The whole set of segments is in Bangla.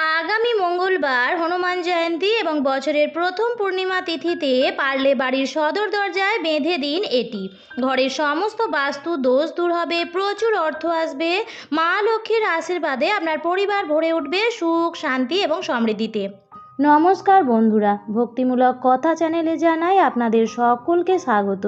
আগামী মঙ্গলবার হনুমান জয়ন্তী এবং বছরের প্রথম পূর্ণিমা তিথিতে পারলে বাড়ির সদর দরজায় বেঁধে দিন এটি। ঘরের সমস্ত বাস্তু দোষ দূর হবে, প্রচুর অর্থ আসবে। মা লক্ষ্মীর আশীর্বাদে আপনার পরিবার ভরে উঠবে সুখ, শান্তি এবং সমৃদ্ধিতে। নমস্কার বন্ধুরা, ভক্তিমূলক কথা চ্যানেলে জানাই আপনাদের সকলকে স্বাগত।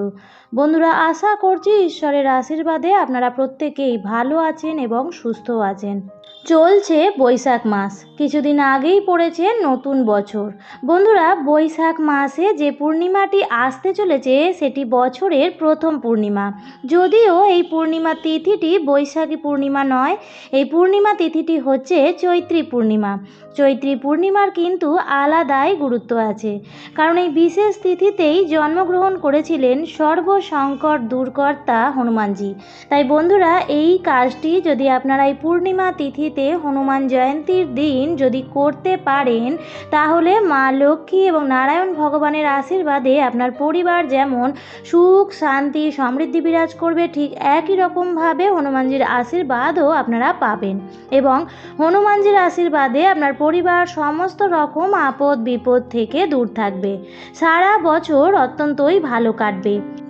বন্ধুরা, আশা করছি ঈশ্বরের আশীর্বাদে আপনারা প্রত্যেকেই ভালো আছেন এবং সুস্থ আছেন। চলছে বৈশাখ মাস। কিছুদিন আগেই পড়েছে নতুন বছর। বন্ধুরা, বৈশাখ মাসে যে পূর্ণিমাটি আসতে চলেছে, সেটি বছরের প্রথম পূর্ণিমা। যদিও এই পূর্ণিমা তিথিটি বৈশাখী পূর্ণিমা নয়, এই পূর্ণিমা তিথিটি হচ্ছে চৈত্রী পূর্ণিমা। চৈত্রী পূর্ণিমার কিন্তু আলাদাই গুরুত্ব আছে। কারণ এই বিশেষ তিথিতেই জন্মগ্রহণ করেছিলেন সর্বসংকট দূরকর্তা হনুমানজি। তাই বন্ধুরা, এই কাজটি যদি আপনারা এই পূর্ণিমা তিথিতে হনুমান জয়ন্তীর দিন যদি করতে পারেন, তাহলে মা লক্ষ্মী এবং নারায়ণ ভগবানের আশীর্বাদে আপনার পরিবার যেমন সুখ, শান্তি, সমৃদ্ধি বিরাজ করবে, ঠিক একই রকমভাবে হনুমানজির আশীর্বাদও আপনারা পাবেন। এবং হনুমানজির আশীর্বাদে আপনার পরিবার সমস্ত রকম আপদ বিপদ থেকে দূর থাকবে। সারা বছর অত্যন্তই ভালো কাটবে।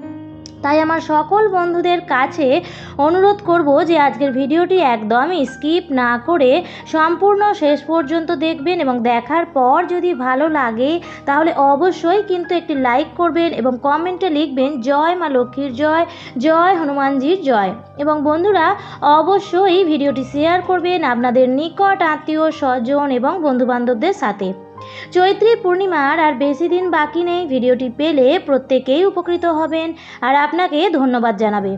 তাই আমার সকল বন্ধুদের কাছে অনুরোধ করব যে আজকের ভিডিওটি একদম স্কিপ না করে সম্পূর্ণ শেষ পর্যন্ত দেখবেন এবং দেখার পর যদি ভালো লাগে, তাহলে অবশ্যই কিন্তু একটি লাইক করবেন এবং কমেন্টে লিখবেন, জয় মা লক্ষ্মীর জয় জয় হনুমানজির জয়। এবং বন্ধুরা, অবশ্যই ভিডিওটি শেয়ার করবেন আপনাদের নিকট আত্মীয় স্বজন এবং বন্ধুবান্ধবদের সাথে। চৈত্রী পূর্ণিমার আর বেশি দিন বাকি নেই। ভিডিওটি পেলে প্রত্যেকেই উপকৃত হবেন আর আপনাকে ধন্যবাদ জানাবে।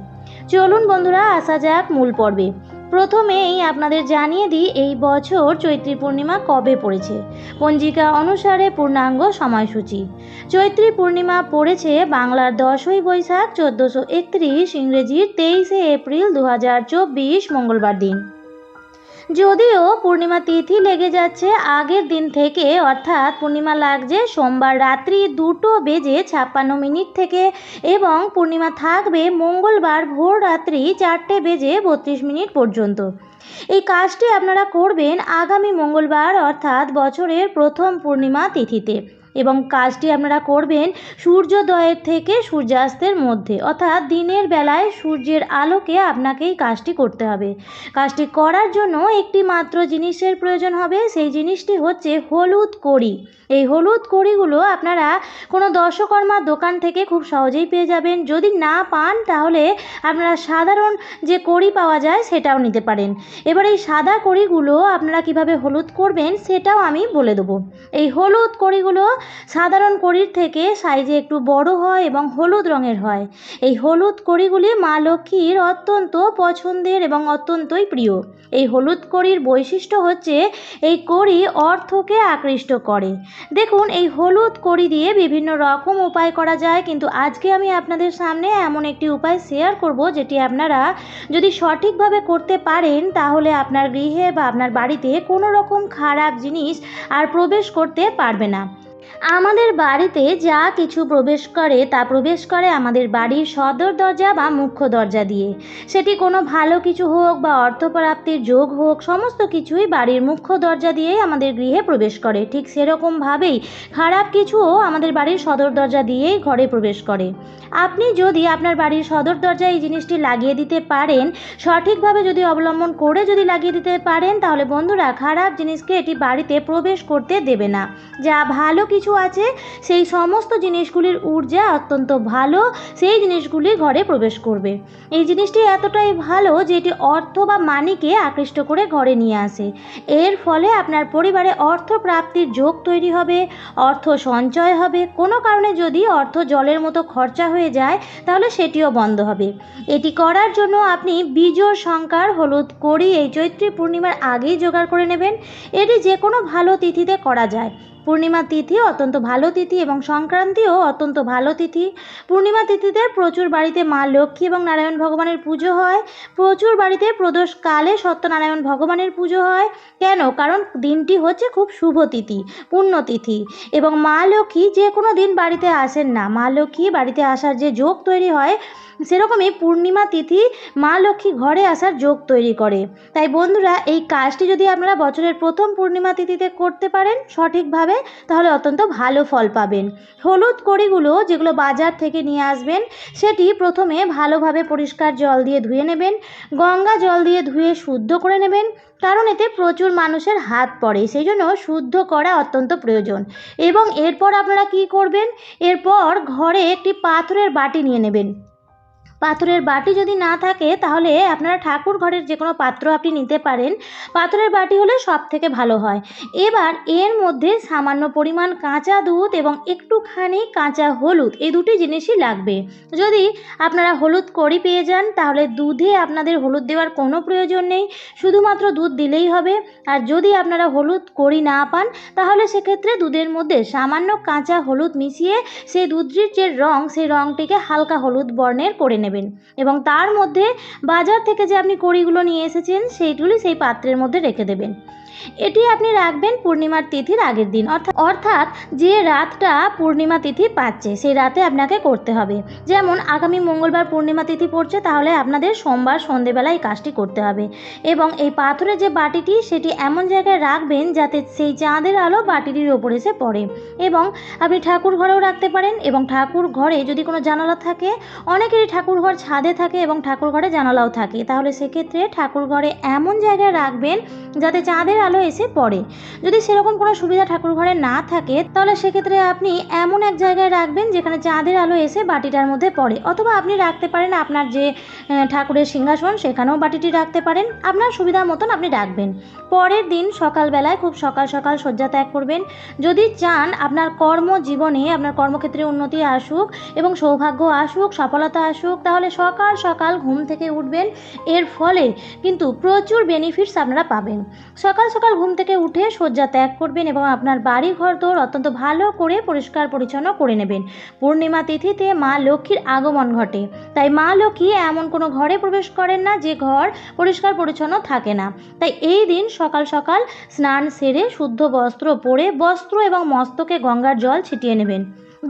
চলুন বন্ধুরা, আসা যাক মূল পর্বে। প্রথমেই আপনাদের জানিয়ে দিই, এই বছর চৈত্রী পূর্ণিমা কবে পড়েছে? পঞ্জিকা অনুসারে পূর্ণাঙ্গ সময়সূচি। চৈত্রী পূর্ণিমা পড়েছে বাংলার দশই বৈশাখ, চোদ্দোশো একত্রিশ ইংরেজির তেইশে এপ্রিল দু হাজার চব্বিশ মঙ্গলবার দিন। যদিও পূর্ণিমা তিথি লেগে যাচ্ছে আগের দিন থেকে, অর্থাৎ পূর্ণিমা লাগছে সোমবার রাত্রি দুটো বেজে ছাপ্পান্ন মিনিট থেকে এবং পূর্ণিমা থাকবে মঙ্গলবার ভোর রাত্রি চারটে বেজে বত্রিশ মিনিট পর্যন্ত। এই কাজটি আপনারা করবেন আগামী মঙ্গলবার, অর্থাৎ বছরের প্রথম পূর্ণিমা তিথিতে। এবং কাজটি আপনারা করবেন সূর্যোদয়ের থেকে সূর্যাস্তের মধ্যে। অর্থাৎ দিনের বেলায় সূর্যের আলোকে আপনাকে এই কাজটি করতে হবে। কাজটি করার জন্য একটি মাত্র জিনিসের প্রয়োজন হবে, সেই জিনিসটি হচ্ছে হলুদ কড়ি। এই হলুদ কড়িগুলো আপনারা কোনো দশকর্মার দোকান থেকে খুব সহজেই পেয়ে যাবেন। যদি না পান, তাহলে আপনারা সাধারণ যে কড়ি পাওয়া যায়, সেটাও নিতে পারেন। এবার এই সাদা কড়িগুলো আপনারা কীভাবে হলুদ করবেন, সেটাও আমি বলে দেবো। এই হলুদ কড়িগুলো সাধারণ কড়ির থেকে সাইজে একটু বড় হয় এবং হলুদ রঙের হয়। এই হলুদ কড়িগুলি মা লক্ষ্মীর অত্যন্ত পছন্দের এবং অত্যন্তই প্রিয়। এই হলুদ কড়ির বৈশিষ্ট্য হচ্ছে এই কড়ি অর্থকে আকৃষ্ট করে। দেখুন, এই হলুদ কড়ি দিয়ে বিভিন্ন রকম উপায় করা যায়, কিন্তু আজকে আমি আপনাদের সামনে এমন একটি উপায় শেয়ার করব যেটি আপনারা যদি সঠিকভাবে করতে পারেন, তাহলে আপনার গৃহে বা আপনার বাড়িতে কোনো রকম খারাপ জিনিস আর প্রবেশ করতে পারবে না। আমাদের বাড়িতে যা কিছু প্রবেশ করে, তা প্রবেশ করে আমাদের বাড়ির সদর দরজা বা মুখ্য দরজা দিয়ে। সেটি কোনো ভালো কিছু হোক বা অর্থপ্রাপ্তির যোগ হোক, সমস্ত কিছুই বাড়ির মুখ্য দরজা দিয়েই আমাদের গৃহে প্রবেশ করে। ঠিক সেরকমভাবেই খারাপ কিছুও আমাদের বাড়ির সদর দরজা দিয়েই ঘরে প্রবেশ করে। আপনি যদি আপনার বাড়ির সদর দরজায় এই জিনিসটি লাগিয়ে দিতে পারেন, সঠিকভাবে যদি অবলম্বন করে যদি লাগিয়ে দিতে পারেন, তাহলে বন্ধুরা খারাপ জিনিসকে এটি বাড়িতে প্রবেশ করতে দেবে না। যা ভালো কিছু আছে, সেই সমস্ত জিনিসগুলির ঊর্জা অত্যন্ত ভালো, সেই জিনিসগুলি ঘরে প্রবেশ করবে। এই জিনিসটি এতটাই ভালো যে এটি অর্থ বা মানিকে আকৃষ্ট করে ঘরে নিয়ে আসে। এর ফলে আপনার পরিবারে অর্থ প্রাপ্তির যোগ তৈরি হবে, অর্থ সঞ্চয় হবে। কোনো কারণে যদি অর্থ জলের মতো খরচা হয়ে যায়, তাহলে সেটিও বন্ধ হবে। এটি করার জন্য আপনি বীজোর সংকার হলুদ করি এই চৈত্রী পূর্ণিমার আগেই জোগাড় করে নেবেন। এটি যে কোনো ভালো তিথিতে করা যায়। পূর্ণিমা তিথি অত্যন্ত ভালো তিথি এবং সংক্রান্তিও অত্যন্ত ভালো তিথি। পূর্ণিমা তিথিতে প্রচুর বাড়িতে মা লক্ষ্মী এবং নারায়ণ ভগবানের পুজো হয়। প্রচুর বাড়িতে প্রদোষ প্রদোষকালে সত্যনারায়ণ ভগবানের পুজো হয়। কেন? কারণ দিনটি হচ্ছে খুব শুভ তিথি পুণ্যতিথি এবং মা লক্ষ্মী যে কোনো দিন বাড়িতে আসেন না। মা লক্ষ্মী বাড়িতে আসার যে যোগ তৈরি হয় সেরকমই পূর্ণিমা তিথি মা লক্ষ্মী ঘরে আসার যোগ তৈরি করে। তাই বন্ধুরা, এই কাজটি যদি আপনারা বছরের প্রথম পূর্ণিমা তিথিতে করতে পারেন সঠিকভাবে, তাহলে অত্যন্ত ভালো ফল পাবেন। হলুদ কড়িগুলো যেগুলো বাজার থেকে নিয়ে আসবেন, সেটি প্রথমে ভালোভাবে পরিষ্কার জল দিয়ে ধুয়ে নেবেন, গঙ্গা জল দিয়ে ধুয়ে শুদ্ধ করে নেবেন, কারণ এতে প্রচুর মানুষের হাত পড়ে, সেই জন্য শুদ্ধ করা অত্যন্ত প্রয়োজন। এবং এরপর আপনারা কি করবেন? এরপর ঘরে একটি পাথরের বাটি নিয়ে নেবেন। পাথরের বাটি যদি না থাকে, তাহলে আপনারা ঠাকুর ঘরের যে কোনো পাত্র আপনি নিতে পারেন। পাথরের বাটি হলে সব থেকে ভালো হয়। এবার এর মধ্যে সামান্য পরিমাণ কাঁচা দুধ এবং একটুখানি কাঁচা হলুদ, এই দুটি জিনিসই লাগবে। যদি আপনারা হলুদ কড়ি পেয়ে যান, তাহলে দুধে আপনাদের হলুদ দেওয়ার কোনো প্রয়োজন নেই। শুধুমাত্র দুধ দিলেই হবে। আর যদি আপনারা হলুদ কড়ি না পান, তাহলে সেক্ষেত্রে দুধের মধ্যে সামান্য কাঁচা হলুদ মিশিয়ে সেই দুধটির যে রং, সেই রংটিকে হালকা হলুদ বর্ণের করে নেবেন। এবং তার মধ্যে বাজার থেকে যে আপনি কড়িগুলো নিয়ে এসেছেন, সেইগুলি সেই পাত্রের মধ্যে রেখে দেবেন। এটি আপনি রাখবেন পূর্ণিমার তিথির আগের দিন। অর্থাৎ অর্থাৎ যে রাতটা পূর্ণিমা তিথি পাচ্ছে, সেই রাতে আপনাকে করতে হবে। যেমন, আগামী মঙ্গলবার পূর্ণিমা তিথি পড়ছে, তাহলে আপনাদের সোমবার সন্ধেবেলা এই কাজটি করতে হবে। এবং এই পাথরের যে বাটিটি, সেটি এমন জায়গায় রাখবেন যাতে সেই চাঁদের আলো বাটিটির ওপর এসে পড়ে। এবং আপনি ঠাকুর ঘরেও রাখতে পারেন এবং ঠাকুর ঘরে যদি কোনো জানালা থাকে, অনেকেরই ঠাকুর ঘর ছাদে থাকে এবং ঠাকুর ঘরে জানালাও থাকে। তাহলে সেক্ষেত্রে ঠাকুর ঘরে এমন জায়গায় রাখবেন যাতে চাঁদের আলো এসে পড়ে। যদি সেরকম কোনো সুবিধা ঠাকুর ঘরে না থাকে, তাহলে সেক্ষেত্রে আপনি এমন এক জায়গায় রাখবেন যেখানে চাঁদের আলো এসে বাটিটার মধ্যে পড়ে। অথবা আপনি রাখতে পারেন আপনার যে ঠাকুরের সিংহাসন, সেখানেও বাটিটি রাখতে পারেন। আপনার সুবিধা মতন আপনি রাখবেন। পরের দিন সকালবেলায় খুব সকাল সকাল শয্যা ত্যাগ করবেন। যদি চান আপনার কর্মজীবনে, আপনার কর্মক্ষেত্রে উন্নতি আসুক এবং সৌভাগ্য আসুক, সফলতা আসুক, তাহলে সকাল সকাল ঘুম থেকে উঠবেন। এর ফলে কিন্তু প্রচুর বেনিফিটস আপনারা পাবেন। সকাল সকাল ঘুম থেকে উঠে শয্যা ত্যাগ করবেন এবং আপনার বাড়ি ঘর দোর অত্যন্ত ভালো করে পরিষ্কার পরিচ্ছন্ন করে নেবেন। পূর্ণিমা তিথিতে মা লক্ষ্মীর আগমন ঘটে। তাই মা লক্ষ্মী এমন কোনো ঘরে প্রবেশ করেন না যে ঘর পরিষ্কার পরিচ্ছন্ন থাকে না। তাই এই দিন সকাল সকাল স্নান সেরে শুদ্ধ বস্ত্র পরে বস্ত্র এবং মস্তকে গঙ্গার জল ছিটিয়ে নেবেন।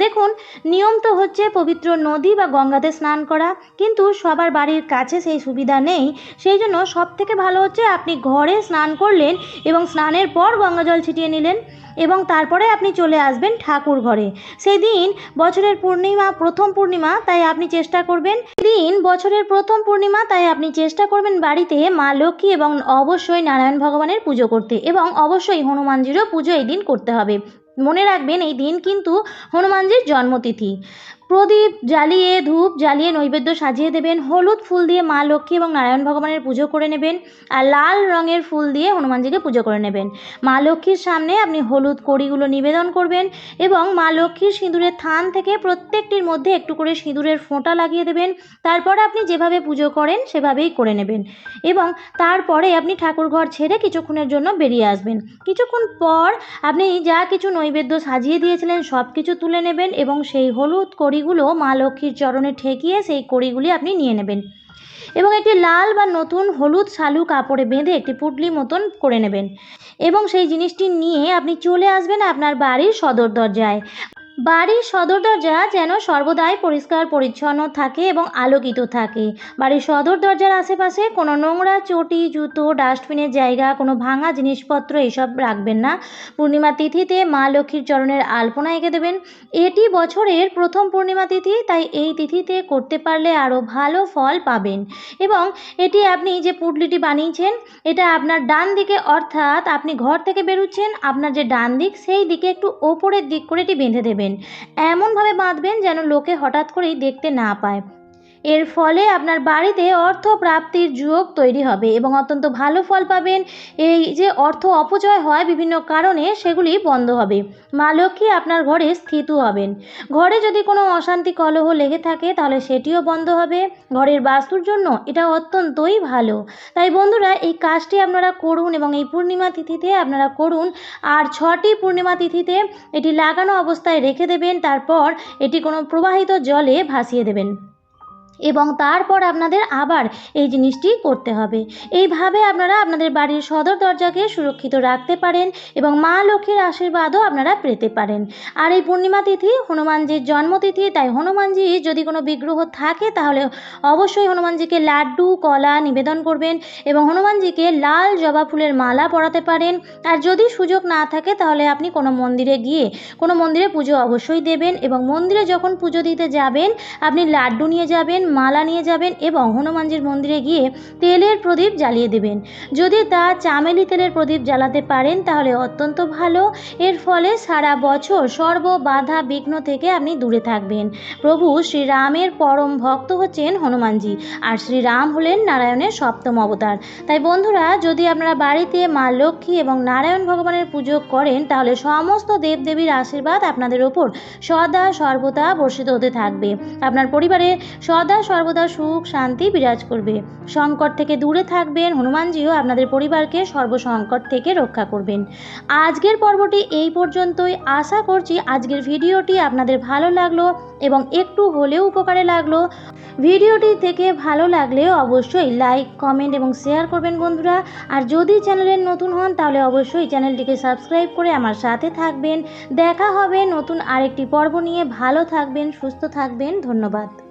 দেখুন, নিয়ম তো হচ্ছে পবিত্র নদী বা গঙ্গাতে স্নান করা, কিন্তু সবার বাড়ির কাছে সেই সুবিধা নেই। সেই জন্য সব থেকে ভালো হচ্ছে আপনি ঘরে স্নান করলেন এবং স্নানের পর গঙ্গা জল ছিটিয়ে নিলেন এবং তারপরে আপনি চলে আসবেন ঠাকুর ঘরে। সেই দিন বছরের পূর্ণিমা, প্রথম পূর্ণিমা, তাই আপনি চেষ্টা করবেন। দিন বছরের প্রথম পূর্ণিমা, তাই আপনি চেষ্টা করবেন বাড়িতে মা লক্ষ্মী এবং অবশ্যই নারায়ণ ভগবানের পুজো করতে এবং অবশ্যই হনুমানজিরও পুজো এই দিন করতে হবে। মনে রাখবেন এই দিন কিন্তু হনুমানজির জন্মতিথি। প্রদীপ জ্বালিয়ে, ধূপ জ্বালিয়ে, নৈবেদ্য সাজিয়ে দেবেন। হলুদ ফুল দিয়ে মা লক্ষ্মী এবং নারায়ণ ভগবানের পুজো করে নেবেন আর লাল রঙের ফুল দিয়ে হনুমানজিকে পুজো করে নেবেন। মা লক্ষ্মীর সামনে আপনি হলুদ কড়িগুলো নিবেদন করবেন এবং মা লক্ষ্মীর সিঁদুরের থান থেকে প্রত্যেকটির মধ্যে একটু করে সিঁদুরের ফোঁটা লাগিয়ে দেবেন। তারপর আপনি যেভাবে পুজো করেন, সেভাবেই করে নেবেন এবং তারপরে আপনি ঠাকুর ঘর ছেড়ে কিছুক্ষণের জন্য বেরিয়ে আসবেন। কিছুক্ষণ পর আপনি যা কিছু নৈবেদ্য সাজিয়ে দিয়েছিলেন সব কিছু তুলে নেবেন এবং সেই হলুদ কড়িগুলো মা লক্ষ্মীর চরণে ঠেকিয়ে সেই কড়িগুলি আপনি নিয়ে নেবেন। এবং একটি লাল বা নতুন হলুদ শালু কাপড়ে বেঁধে একটি পুটলি মতন করে নেবেন। এবং সেই জিনিসটি নিয়ে আপনি চলে আসবেন আপনার বাড়ির সদর দরজায়। বাড়ির সদর দরজা যেন সর্বদাই পরিষ্কার, পরিচ্ছন্ন থাকে এবং আলোকিত থাকে। বাড়ির সদর দরজার আশেপাশে কোনো নোংরা চটি, জুতো, ডাস্টবিনের জায়গা, কোনো ভাঙা জিনিসপত্র এসব রাখবেন না। পূর্ণিমা তিথিতে মা লক্ষ্মীর চরণের আলপনা এঁকে দেবেন। এটি বছরের প্রথম পূর্ণিমা তিথি, তাই এই তিথিতে করতে পারলে আরও ভালো ফল পাবেন। এবং এটি আপনি যে পুটলিটি বানিয়েছেন, এটা আপনার ডান দিকে, অর্থাৎ আপনি ঘর থেকে বেরোচ্ছেন, আপনার যে ডান দিক, সেই দিকে একটু ওপরের দিক করে এটি বেঁধে দেবেন। এমনভাবে বাঁধবেন যেন লোকে হঠাৎ করেই দেখতে না পায়। এর ফলে আপনার বাড়িতে অর্থ প্রাপ্তির যোগ তৈরি হবে এবং অত্যন্ত ভালো ফল পাবেন। এই যে অর্থ অপচয় হয় বিভিন্ন কারণে সেগুলি বন্ধ হবে। মা লক্ষ্মী আপনার ঘরে স্থিত হবেন। ঘরে যদি কোনো অশান্তি কলহ লেগে থাকে তাহলে সেটিও বন্ধ হবে। ঘরের বাস্তুর জন্য এটা অত্যন্তই ভালো। তাই বন্ধুরা, এই কাজটি আপনারা করুন এবং এই পূর্ণিমা তিথিতে আপনারা করুন। আর ছটি পূর্ণিমা তিথিতে এটি লাগানো অবস্থায় রেখে দেবেন। তারপর এটি কোনো প্রবাহিত জলে ভাসিয়ে দেবেন। এবং তারপর আপনাদের আবার এই জিনিসটি করতে হবে। এইভাবে আপনারা আপনাদের বাড়ির সদর দরজাকে সুরক্ষিত রাখতে পারেন এবং মা লক্ষ্মীর আশীর্বাদও আপনারা পেতে পারেন। আর এই পূর্ণিমা তিথি হনুমানজির জন্মতিথি, তাই হনুমানজি যদি কোনো বিগ্রহ থাকে তাহলে অবশ্যই হনুমানজিকে লাড্ডু, কলা নিবেদন করবেন এবং হনুমানজিকে লাল জবা ফুলের মালা পরাতে পারেন। আর যদি সুযোগ না থাকে তাহলে আপনি কোনো মন্দিরে গিয়ে কোনো মন্দিরে পুজো অবশ্যই দেবেন এবং মন্দিরে যখন পুজো দিতে যাবেন, আপনি লাড্ডু নিয়ে যাবেন মালা নিয়ে যাবেন এবং হনুমানজির মন্দিরে গিয়ে তেলের প্রদীপ জ্বালিয়ে দেবেন। যদি তা চামেলি তেলের প্রদীপ জ্বালাতে পারেন, তাহলে অত্যন্ত ভালো। এর ফলে সারা বছর সর্ব বাধা বিঘ্ন থেকে আপনি দূরে থাকবেন। প্রভু শ্রীরামের পরম ভক্ত হচ্ছেন হনুমানজি, আর শ্রীরাম হলেন নারায়ণের সপ্তম অবতার। তাই বন্ধুরা, যদি আপনারা বাড়িতে মা লক্ষ্মী এবং নারায়ণ ভগবানের পুজো করেন, তাহলে সমস্ত দেবদেবীর আশীর্বাদ আপনাদের ওপর সদা সর্বদা বর্ষিত হতে থাকবে। আপনার পরিবারে সদা সর্বদা সুখ, শান্তি বিরাজ করবে। সংকট থেকে দূরে থাকবেন। হনুমানজিও আপনাদের পরিবারকে সর্বসংকট থেকে রক্ষা করবেন। আজকের পর্বটি এই পর্যন্তই। আশা করছি আজকের ভিডিওটি আপনাদের ভালো লাগল এবং একটু হলেও উপকারে লাগল। ভিডিওটি থেকে ভালো লাগলে অবশ্যই লাইক, কমেন্ট এবং শেয়ার করবেন বন্ধুরা। আর যদি চ্যানেলের নতুন হন, তাহলে অবশ্যই চ্যানেলটিকে সাবস্ক্রাইব করে আমার সাথে থাকবেন। দেখা হবে নতুন আরেকটি পর্ব নিয়ে। ভালো থাকবেন, সুস্থ থাকবেন। ধন্যবাদ।